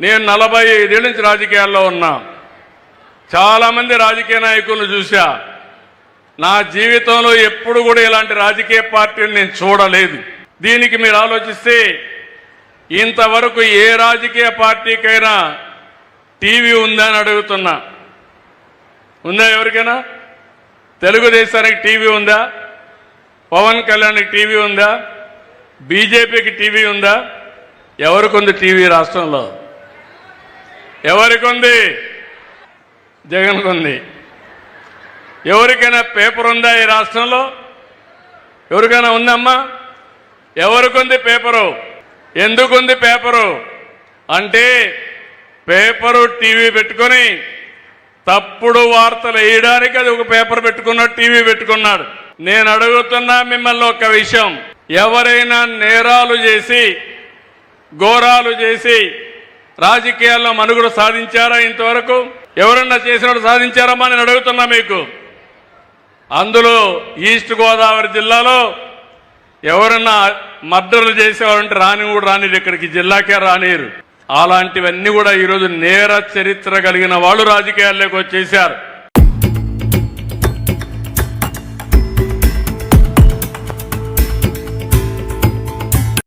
నేను నలభై ఐదేళ్ళ నుంచి రాజకీయాల్లో ఉన్నా. చాలామంది రాజకీయ నాయకులను చూశా. నా జీవితంలో ఎప్పుడు కూడా ఇలాంటి రాజకీయ పార్టీని నేను చూడలేదు. దీనికి మీరు ఆలోచిస్తే ఇంతవరకు ఏ రాజకీయ పార్టీకైనా టీవీ ఉందా అని అడుగుతున్నా. ఉందా ఎవరికైనా? తెలుగుదేశానికి టీవీ ఉందా? పవన్ కళ్యాణ్కి టీవీ ఉందా? బీజేపీకి టీవీ ఉందా? ఎవరికి ఉంది టీవీ రాష్ట్రంలో? ఎవరికి ఉంది జగన్కు ఉంది ఎవరికైనా పేపర్ ఉందా ఈ రాష్ట్రంలో? ఎవరికైనా ఉందమ్మా? ఎవరికుంది పేపరు? ఎందుకుంది పేపరు? అంటే పేపరు టీవీ పెట్టుకొని తప్పుడు వార్తలు వేయడానికి అది ఒక పేపర్ పెట్టుకున్నాడు టీవీ పెట్టుకున్నాడు. నేను అడుగుతున్నా మిమ్మల్ని ఒక విషయం. ఎవరైనా నేరాలు చేసి ఘోరాలు చేసి రాజకీయాల్లో మనుగడు సాధించారా ఇంతవరకు? ఎవరన్నా చేసినట్టు సాధించారమ్మా నేను అడుగుతున్నా మీకు. అందులో ఈస్ట్ గోదావరి జిల్లాలో ఎవరన్నా మర్డర్లు చేసేవారంటే రాని కూడా రానిరు ఇక్కడికి జిల్లాకే రానిరు. అలాంటివన్నీ కూడా ఈరోజు నేర చరిత్ర కలిగిన వాళ్ళు రాజకీయాల్లోకి వచ్చేసారు